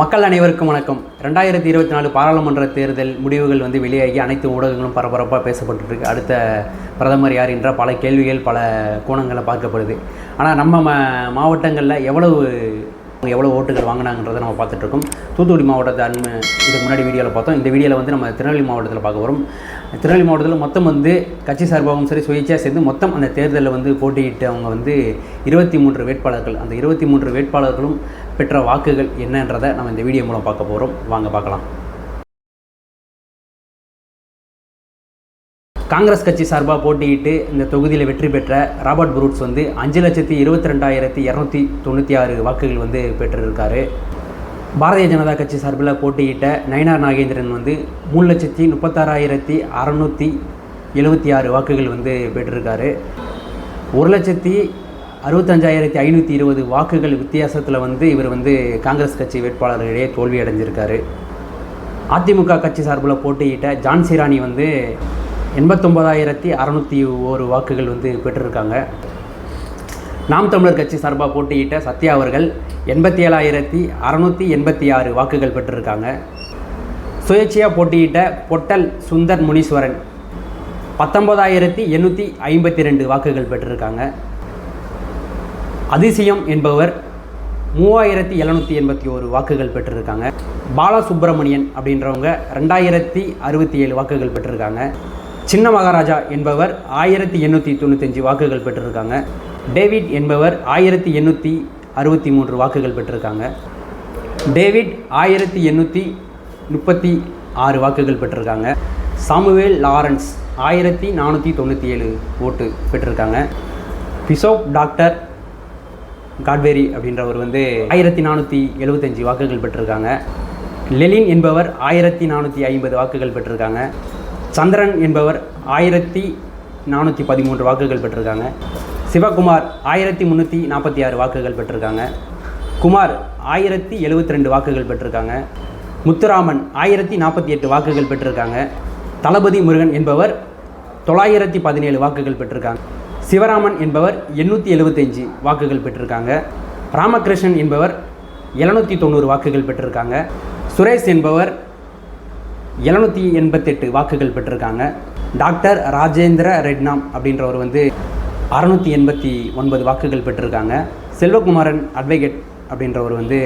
மக்கள் அனைவருக்கும் வணக்கம். ரெண்டாயிரத்தி இருபத்தி நாலு பாராளுமன்ற தேர்தல் முடிவுகள் வந்து வெளியாகி அனைத்து ஊடகங்களும் பரபரப்பாக பேசப்பட்டுருக்கு. அடுத்த பிரதமர் யார் என்ற பல கேள்விகள் பல கோணங்களை பார்க்கப்படுது. ஆனால் நம்ம ம மாவட்டங்களில் எவ்வளவு எவ்வளோ ஓட்டுகள் வாங்கினாங்கன்றதை நம்ம பார்த்துட்ருக்கோம். தூத்துக்குடி மாவட்டத்தை அண்மை இதுக்கு முன்னாடி வீடியோவில் பார்த்தோம். இந்த வீடியோவில் வந்து நம்ம திருநெல்வேலி மாவட்டத்தில் பார்க்க வரும் திருநெல்வேலி மாவட்டத்தில் மொத்தம் வந்து கட்சி சார்பாகவும் சரி சுயேட்சையாக சேர்ந்து மொத்தம் அந்த தேர்தலில் வந்து போட்டியிட்டு அவங்க வந்து இருபத்தி மூன்று வேட்பாளர்கள். அந்த இருபத்தி மூன்று வேட்பாளர்களும் பெற்ற வாக்குகள் என்னன்றதை நம்ம இந்த வீடியோ மூலம் பார்க்க போகிறோம் வாங்க பார்க்கலாம். காங்கிரஸ் கட்சி சார்பாக போட்டியிட்டு இந்த தொகுதியில் வெற்றி பெற்ற ராபர்ட் புரூட்ஸ் வந்து அஞ்சு லட்சத்தி இருபத்தி ரெண்டாயிரத்தி இரநூத்தி தொண்ணூற்றி ஆறு வாக்குகள் வந்து பெற்றிருக்காரு. பாரதிய ஜனதா கட்சி சார்பில் போட்டியிட்ட நயனார் நாகேந்திரன் வந்து மூணு லட்சத்தி முப்பத்தாறாயிரத்தி அறநூற்றி எழுபத்தி ஆறு வாக்குகள் வந்து பெற்றிருக்காரு. ஒரு லட்சத்தி அறுபத்தஞ்சாயிரத்தி ஐநூற்றி இருபது வாக்குகள் வித்தியாசத்தில் வந்து இவர் வந்து காங்கிரஸ் கட்சி வேட்பாளர்களிடையே தோல்வி அடைஞ்சிருக்காரு. அதிமுக கட்சி சார்பில் போட்டியிட்ட ஜான்சி ராணி வந்து எண்பத்தொம்பதாயிரத்தி அறநூற்றி ஒரு வாக்குகள் வந்து பெற்றிருக்காங்க. நாம் தமிழர் கட்சி சார்பாக போட்டியிட்ட சத்யா அவர்கள் எண்பத்தி ஏழாயிரத்தி அறநூற்றி எண்பத்தி ஆறு வாக்குகள் பெற்றிருக்காங்க. சுயேட்சையாக போட்டியிட்ட பொட்டல் சுந்தர் முனீஸ்வரன் பத்தொம்பதாயிரத்தி எண்ணூற்றி ஐம்பத்தி ரெண்டு வாக்குகள் பெற்றிருக்காங்க. அதிசயம் என்பவர் மூவாயிரத்தி எழுநூற்றி எண்பத்தி ஒரு வாக்குகள் பெற்றிருக்காங்க. பாலசுப்ரமணியன் அப்படின்றவங்க ரெண்டாயிரத்தி அறுபத்தி ஏழு வாக்குகள் பெற்றிருக்காங்க. சின்ன மகாராஜா என்பவர் ஆயிரத்தி எண்ணூற்றி தொண்ணூத்தஞ்சு வாக்குகள் பெற்றிருக்காங்க. டேவிட் என்பவர் ஆயிரத்தி எண்ணூற்றி அறுபத்தி மூன்று வாக்குகள் பெற்றிருக்காங்க. டேவிட் ஆயிரத்தி எண்ணூற்றி முப்பத்தி ஆறு வாக்குகள் பெற்றிருக்காங்க. சாமுவேல் லாரன்ஸ் ஆயிரத்தி நானூற்றி தொண்ணூற்றி ஏழு ஓட்டு பெற்றிருக்காங்க. பிசோப் டாக்டர் காட்வேரி அப்படின்றவர் வந்து ஆயிரத்தி நானூற்றி எழுபத்தஞ்சி வாக்குகள் பெற்றிருக்காங்க. லெலின் என்பவர் ஆயிரத்தி நானூற்றி ஐம்பது வாக்குகள் பெற்றிருக்காங்க. சந்திரன் என்பவர் ஆயிரத்தி நானூற்றி பதிமூன்று வாக்குகள் பெற்றிருக்காங்க. சிவகுமார் ஆயிரத்தி முந்நூற்றி நாற்பத்தி ஆறு வாக்குகள் பெற்றிருக்காங்க. குமார் ஆயிரத்தி எழுபத்தி ரெண்டு வாக்குகள் பெற்றிருக்காங்க. முத்துராமன் ஆயிரத்தி நாற்பத்தி எட்டு வாக்குகள் பெற்றிருக்காங்க. தளபதி முருகன் என்பவர் தொள்ளாயிரத்தி பதினேழு வாக்குகள் பெற்றிருக்காங்க. சிவராமன் என்பவர் எண்ணூற்றி எழுபத்தஞ்சு வாக்குகள் பெற்றிருக்காங்க. ராமகிருஷ்ணன் என்பவர் எழுநூற்றி தொண்ணூறு வாக்குகள் பெற்றிருக்காங்க. சுரேஷ் என்பவர் எழுநூற்றி எண்பத்தெட்டு வாக்குகள் பெற்றிருக்காங்க. டாக்டர் ராஜேந்திர ரெட்னாம் அப்படின்றவர் வந்து அறநூற்றி எண்பத்தி ஒன்பது வாக்குகள் பெற்றிருக்காங்க. செல்வகுமாரன் அட்வொகேட் அப்படின்றவர் வந்து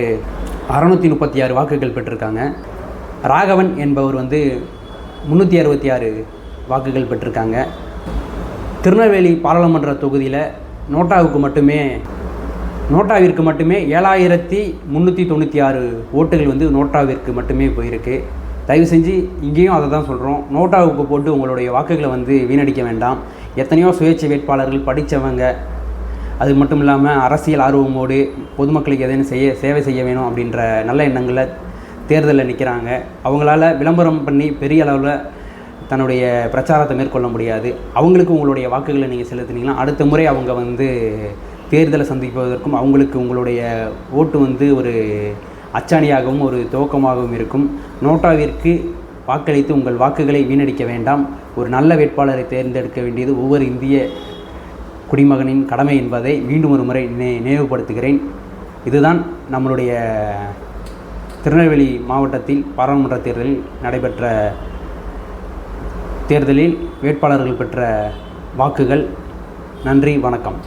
அறநூற்றி முப்பத்தி ஆறு வாக்குகள் பெற்றிருக்காங்க. ராகவன் என்பவர் வந்து முந்நூற்றி அறுபத்தி ஆறு வாக்குகள் பெற்றிருக்காங்க. திருநெல்வேலி பாராளுமன்ற தொகுதியில் நோட்டாவுக்கு மட்டுமே நோட்டாவிற்கு மட்டுமே ஏழாயிரத்தி முந்நூற்றி தொண்ணூற்றி ஆறு ஓட்டுகள் வந்து நோட்டாவிற்கு மட்டுமே போயிருக்கு. தயவு செஞ்சு இங்கேயும் அதை தான் சொல்கிறோம் நோட்டாவுக்கு போட்டு உங்களுடைய வாக்குகளை வந்து வீணடிக்க வேண்டாம். எத்தனையோ சுயேட்சை வேட்பாளர்கள் படித்தவங்க அது மட்டும் இல்லாமல் அரசியல் ஆர்வமோடு பொதுமக்களுக்கு எதேனும் செய்ய சேவை செய்ய வேணும் அப்படின்ற நல்ல எண்ணங்களில் தேர்தலில் நிற்கிறாங்க அவங்களால விளம்பரம் பண்ணி பெரிய அளவில் தன்னுடைய பிரச்சாரத்தை மேற்கொள்ள முடியாது. அவங்களுக்கு உங்களுடைய வாக்குகளை நீங்கள் செலுத்தினீங்கன்னா அடுத்த முறை அவங்க வந்து தேர்தலை சந்திப்பதற்கும் அவங்களுக்கு உங்களுடைய ஓட்டு வந்து ஒரு அச்சாணியாகவும் ஒரு துவக்கமாகவும் இருக்கும். நோட்டாவிற்கு வாக்களித்து உங்கள் வாக்குகளை வீணடிக்க வேண்டாம். ஒரு நல்ல வேட்பாளரை தேர்ந்தெடுக்க வேண்டியது ஒவ்வொரு இந்திய குடிமகனின் கடமை என்பதை மீண்டும் ஒரு முறை நினை நினைவுபடுத்துகிறேன். இதுதான் நம்மளுடைய திருநெல்வேலி மாவட்டத்தில் பாராளுமன்ற தேர்தலில் நடைபெற்ற தேர்தலில் வேட்பாளர்கள் பெற்ற வாக்குகள். நன்றி வணக்கம்.